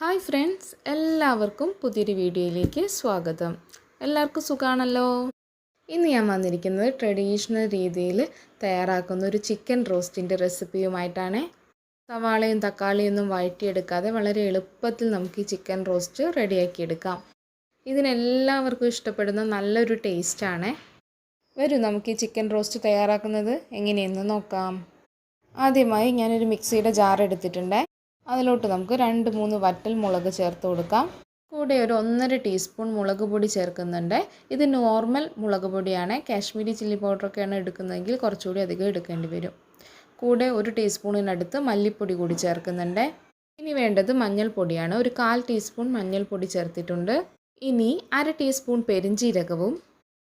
Hi friends എല്ലാവർക്കും പുതിയൊരു വീഡിയോയിലേക്ക് സ്വാഗതം. എല്ലാവർക്കും സുഖമാണല്ലോ ഇന്ന് ഞാൻ വന്നിരിക്കുന്നത് ട്രഡീഷണൽ രീതിയിൽ തയ്യാറാക്കുന്ന ഒരു ചിക്കൻ റോസ്റ്റിന്റെ റെസിപ്പിയുമായിട്ടാണ്. സവാളയും തക്കാളിയൊന്നും വഴറ്റിയെടുക്കാതെ വളരെ എളുപ്പത്തിൽ നമുക്ക് ഈ ചിക്കൻ റോസ്റ്റ് റെഡിയാക്കിയെടുക്കാം. ഇതിനെല്ലാവർക്കും ഇഷ്ടപ്പെടുന്ന നല്ലൊരു ടേസ്റ്റാണ്. വരൂ നമുക്ക് ഈ ചിക്കൻ റോസ്റ്റ് തയ്യാറാക്കുന്നത് എങ്ങനെയെന്ന് നോക്കാം. ആദ്യമായി ഞാനൊരു മിക്സിയുടെ ജാർ എടുത്തിട്ടുണ്ട്. അതിലോട്ട് നമുക്ക് രണ്ട് മൂന്ന് വറ്റൽ മുളക് ചേർത്ത് കൊടുക്കാം. കൂടെ ഒരു ഒന്നര ടീസ്പൂൺ മുളക് പൊടി ചേർക്കുന്നുണ്ട്. ഇത് നോർമൽ മുളക് പൊടിയാണ്. കാശ്മീരി ചില്ലി പൗഡറൊക്കെയാണ് എടുക്കുന്നതെങ്കിൽ കുറച്ചുകൂടി അധികം എടുക്കേണ്ടി വരും. കൂടെ ഒരു ടീസ്പൂണിനടുത്ത് മല്ലിപ്പൊടി കൂടി ചേർക്കുന്നുണ്ട്. ഇനി വേണ്ടത് മഞ്ഞൾപ്പൊടിയാണ്. ഒരു കാൽ ടീസ്പൂൺ മഞ്ഞൾപ്പൊടി ചേർത്തിട്ടുണ്ട്. ഇനി അര ടീസ്പൂൺ പെരിഞ്ചീരകവും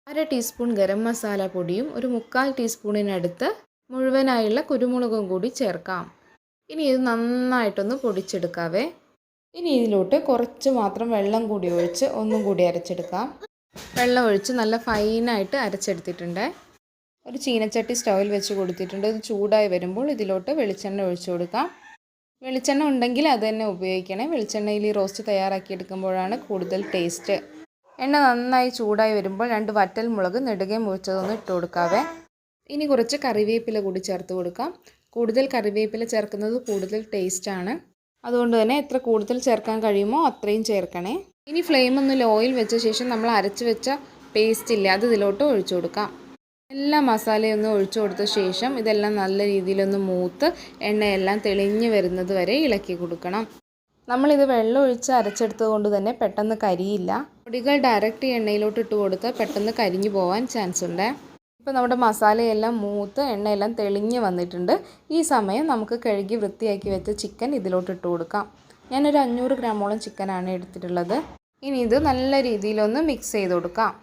അര ടീസ്പൂൺ ഗരം മസാല പൊടിയും ഒരു മുക്കാൽ ടീസ്പൂണിനടുത്ത് മുഴുവനായുള്ള കുരുമുളകും കൂടി ചേർക്കാം. ഇനി ഇത് നന്നായിട്ടൊന്ന് പൊടിച്ചെടുക്കാവേ. ഇനി ഇതിലോട്ട് കുറച്ച് മാത്രം വെള്ളം കൂടി ഒഴിച്ച് ഒന്നും കൂടി അരച്ചെടുക്കാം. വെള്ളം ഒഴിച്ച് നല്ല ഫൈനായിട്ട് അരച്ചെടുത്തിട്ടുണ്ട്. ഒരു ചീനച്ചട്ടി സ്റ്റൗവിൽ വെച്ച് കൊടുത്തിട്ടുണ്ട്. ഇത് ചൂടായി വരുമ്പോൾ ഇതിലോട്ട് വെളിച്ചെണ്ണ ഒഴിച്ചു കൊടുക്കാം. വെളിച്ചെണ്ണ ഉണ്ടെങ്കിൽ അത് തന്നെ ഉപയോഗിക്കണേ. വെളിച്ചെണ്ണയിൽ ഈ റോസ്റ്റ് തയ്യാറാക്കി എടുക്കുമ്പോഴാണ് കൂടുതൽ ടേസ്റ്റ്. എണ്ണ നന്നായി ചൂടായി വരുമ്പോൾ രണ്ട് വറ്റൽ മുളക് നെടുകെ മുറിച്ചതൊന്ന് ഇട്ട് കൊടുക്കാവേ. ഇനി കുറച്ച് കറിവേപ്പില കൂടി ചേർത്ത് കൊടുക്കാം. കൂടുതൽ കറിവേപ്പില ചേർക്കുന്നത് കൂടുതൽ ടേസ്റ്റ് ആണ്. അതുകൊണ്ട് തന്നെ എത്ര കൂടുതൽ ചേർക്കാൻ കഴിയുമോ അത്രയും ചേർക്കണേ. ഇനി ഫ്ലെയിം ഒന്ന് ലോയിൽ വെച്ച ശേഷം നമ്മൾ അരച്ച് വെച്ച പേസ്റ്റ് ഇല്ല അത് ഇതിലോട്ട് ഒഴിച്ചു കൊടുക്കാം. എല്ലാ മസാലയും ഒന്ന് ഒഴിച്ചു കൊടുത്ത ശേഷം ഇതെല്ലാം നല്ല രീതിയിലൊന്ന് മൂത്ത് എണ്ണയെല്ലാം തെളിഞ്ഞു വരുന്നത് വരെ ഇളക്കി കൊടുക്കണം. നമ്മളിത് വെള്ളം ഒഴിച്ച് അരച്ചെടുത്തത് കൊണ്ട് തന്നെ പെട്ടെന്ന് കരിയില്ല. പൊടികൾ ഡയറക്റ്റ് എണ്ണയിലോട്ട് ഇട്ട് കൊടുത്ത് പെട്ടെന്ന് കരിഞ്ഞു പോകാൻ ചാൻസ് ഉണ്ട്. ഇപ്പോൾ നമ്മുടെ മസാലയെല്ലാം മൂത്ത് എണ്ണയെല്ലാം തെളിഞ്ഞ് വന്നിട്ടുണ്ട്. ഈ സമയം നമുക്ക് കഴുകി വൃത്തിയാക്കി വെച്ച ചിക്കൻ ഇതിലോട്ട് ഇട്ട് കൊടുക്കാം. ഞാനൊരു അഞ്ഞൂറ് ഗ്രാമോളം ചിക്കനാണ് എടുത്തിട്ടുള്ളത്. ഇനി ഇത് നല്ല രീതിയിലൊന്ന് മിക്സ് ചെയ്ത് കൊടുക്കാം.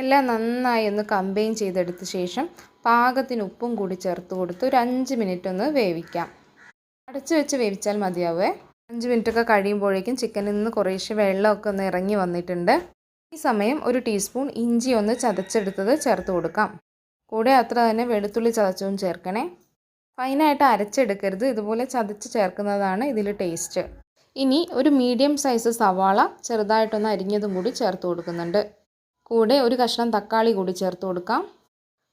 എല്ലാം നന്നായി ഒന്ന് കമ്പൈൻ ചെയ്തെടുത്ത ശേഷം പാകത്തിന് ഉപ്പും കൂടി ചേർത്ത് കൊടുത്ത് ഒരു അഞ്ച് മിനിറ്റ് ഒന്ന് വേവിക്കാം. അടച്ചു വെച്ച് വേവിച്ചാൽ മതിയാവേ. അഞ്ച് മിനിറ്റൊക്കെ കഴിയുമ്പോഴേക്കും ചിക്കനിൽ നിന്ന് കുറേശ്ശെ വെള്ളമൊക്കെ ഒന്ന് ഇറങ്ങി വന്നിട്ടുണ്ട്. ഈ സമയം ഒരു ടീസ്പൂൺ ഇഞ്ചി ഒന്ന് ചതച്ചെടുത്തത് ചേർത്ത് കൊടുക്കാം. കൂടെ അത്ര തന്നെ വെളുത്തുള്ളി ചതച്ചതും ചേർക്കണേ. ഫൈനായിട്ട് അരച്ചെടുക്കരുത്. ഇതുപോലെ ചതച്ച് ചേർക്കുന്നതാണ് ഇതിൽ ടേസ്റ്റ് ഇനി ഒരു മീഡിയം സൈസ് സവാള ചെറുതായിട്ടൊന്ന് അരിഞ്ഞതും കൂടി ചേർത്ത് കൊടുക്കുന്നുണ്ട്. കൂടെ ഒരു കഷ്ണം തക്കാളി കൂടി ചേർത്ത് കൊടുക്കാം.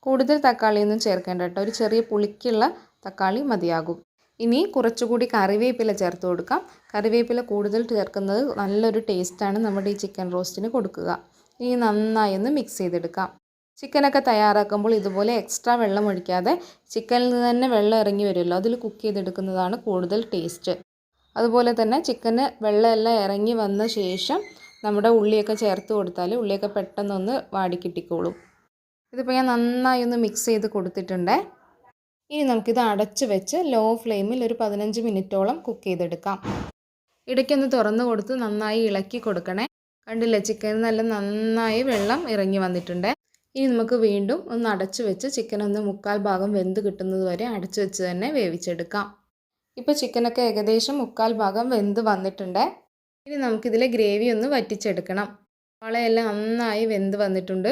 കൂടുതൽ തക്കാളിയൊന്നും ചേർക്കേണ്ട കേട്ടോ. ഒരു ചെറിയ പുളിക്കുള്ള തക്കാളി മതിയാകും. ഇനി കുറച്ചുകൂടി കറിവേപ്പില ചേർത്ത് കൊടുക്കാം. കറിവേപ്പില കൂടുതൽ ചേർക്കുന്നത് നല്ലൊരു ടേസ്റ്റാണ് നമ്മുടെ ഈ ചിക്കൻ റോസ്റ്റിന് കൊടുക്കുക. ഇനി നന്നായി ഒന്ന് മിക്സ് ചെയ്തെടുക്കാം. ചിക്കനൊക്കെ തയ്യാറാക്കുമ്പോൾ ഇതുപോലെ എക്സ്ട്രാ വെള്ളം ഒഴിക്കാതെ ചിക്കനിൽ നിന്ന് തന്നെ വെള്ളം ഇറങ്ങി വരുമല്ലോ അതിൽ കുക്ക് ചെയ്തെടുക്കുന്നതാണ് കൂടുതൽ ടേസ്റ്റ് അതുപോലെ തന്നെ ചിക്കന് വെള്ളമെല്ലാം ഇറങ്ങി വന്ന ശേഷം നമ്മുടെ ഉള്ളിയൊക്കെ ചേർത്ത് കൊടുത്താൽ ഉള്ളിയൊക്കെ പെട്ടെന്നൊന്ന് വാടിക്കിട്ടിക്കോളും ഇതിപ്പോൾ ഞാൻ നന്നായി ഒന്ന് മിക്സ് ചെയ്ത് കൊടുത്തിട്ടുണ്ടേ. ഇനി നമുക്കിത് അടച്ച് വെച്ച് ലോ ഫ്ലെയിമിൽ ഒരു പതിനഞ്ച് മിനിറ്റോളം കുക്ക് ചെയ്തെടുക്കാം. ഇടയ്ക്കൊന്ന് തുറന്നു കൊടുത്ത് നന്നായി ഇളക്കി കൊടുക്കണേ. കണ്ടില്ലേ ചിക്കൻ നല്ല നന്നായി വെള്ളം ഇറങ്ങി വന്നിട്ടുണ്ട്. ഇനി നമുക്ക് വീണ്ടും ഒന്ന് അടച്ചു വെച്ച് ചിക്കൻ ഒന്ന് മുക്കാൽ ഭാഗം വെന്ത് കിട്ടുന്നത് വരെ അടച്ചു വെച്ച് തന്നെ വേവിച്ചെടുക്കാം. ഇപ്പോൾ ചിക്കനൊക്കെ ഏകദേശം മുക്കാൽ ഭാഗം വെന്ത് വന്നിട്ടുണ്ട്. ഇനി നമുക്കിതിലെ ഗ്രേവി ഒന്ന് വറ്റിച്ചെടുക്കണം. വളയെല്ലാം നന്നായി വെന്ത് വന്നിട്ടുണ്ട്.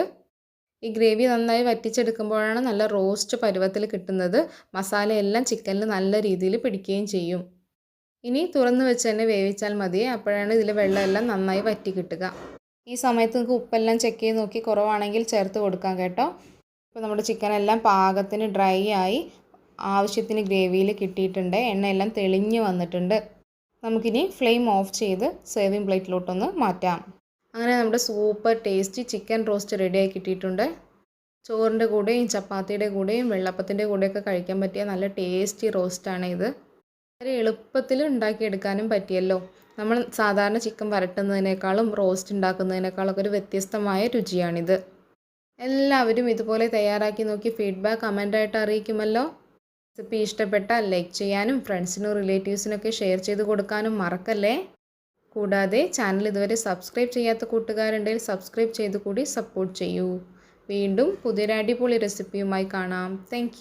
ഈ ഗ്രേവി നന്നായി വറ്റിച്ചെടുക്കുമ്പോഴാണ് നല്ല റോസ്റ്റ് പരുവത്തിൽ കിട്ടുന്നത്. മസാലയെല്ലാം ചിക്കനിൽ നല്ല രീതിയിൽ പിടിക്കുകയും ചെയ്യും. ഇനി തുറന്ന് വെച്ച് തന്നെ വേവിച്ചാൽ മതി. അപ്പോഴാണ് ഇതിലെ വെള്ളമെല്ലാം നന്നായി വറ്റി കിട്ടുക. ഈ സമയത്ത് നിങ്ങൾക്ക് ഉപ്പെല്ലാം ചെക്ക് ചെയ്ത് നോക്കി കുറവാണെങ്കിൽ ചേർത്ത് കൊടുക്കാം കേട്ടോ. ഇപ്പോൾ നമ്മുടെ ചിക്കനെല്ലാം പാകത്തിന് ഡ്രൈ ആയി ആവശ്യത്തിന് ഗ്രേവിയിൽ കിട്ടിയിട്ടുണ്ട്. എണ്ണയെല്ലാം തെളിഞ്ഞ് വന്നിട്ടുണ്ട്. നമുക്കിനി ഫ്ലെയിം ഓഫ് ചെയ്ത് സേവിങ് പ്ലേറ്റിലോട്ടൊന്ന് മാറ്റാം. അങ്ങനെ നമ്മുടെ സൂപ്പർ ടേസ്റ്റി ചിക്കൻ റോസ്റ്റ് റെഡിയായി കിട്ടിയിട്ടുണ്ട്. ചോറിന്റെ കൂടെയും ചപ്പാത്തിയുടെ കൂടെയും വെള്ളപ്പത്തിന്റെ കൂടെയൊക്കെ കഴിക്കാൻ പറ്റിയ നല്ല ടേസ്റ്റി റോസ്റ്റാണ് ഇത്. വളരെ എളുപ്പത്തിൽ ഉണ്ടാക്കിയെടുക്കാനും പറ്റിയല്ലോ. നമ്മൾ സാധാരണ ചിക്കൻ വരട്ടുന്നതിനേക്കാളും റോസ്റ്റ് ഉണ്ടാക്കുന്നതിനേക്കാളൊക്കെ ഒരു വ്യത്യസ്തമായ രുചിയാണിത്. എല്ലാവരും ഇതുപോലെ തയ്യാറാക്കി നോക്കി ഫീഡ്ബാക്ക് കമന്റായിട്ട് അറിയിക്കുമല്ലോ. റെസിപ്പി ഇഷ്ടപ്പെട്ടാൽ ലൈക്ക് ചെയ്യാനും ഫ്രണ്ട്സിനും റിലേറ്റീവ്സിനൊക്കെ ഷെയർ ചെയ്ത് കൊടുക്കാനും മറക്കല്ലേ? കൂടാതെ ചാനൽ ഇതുവരെ സബ്സ്ക്രൈബ് ചെയ്യാത്ത കൂട്ടുകാരുണ്ടെങ്കിൽ സബ്സ്ക്രൈബ് ചെയ്ത് കൂടി സപ്പോർട്ട് ചെയ്യൂ. വീണ്ടും പുതിയൊരു അടിപൊളി റെസിപ്പിയുമായി കാണാം. താങ്ക്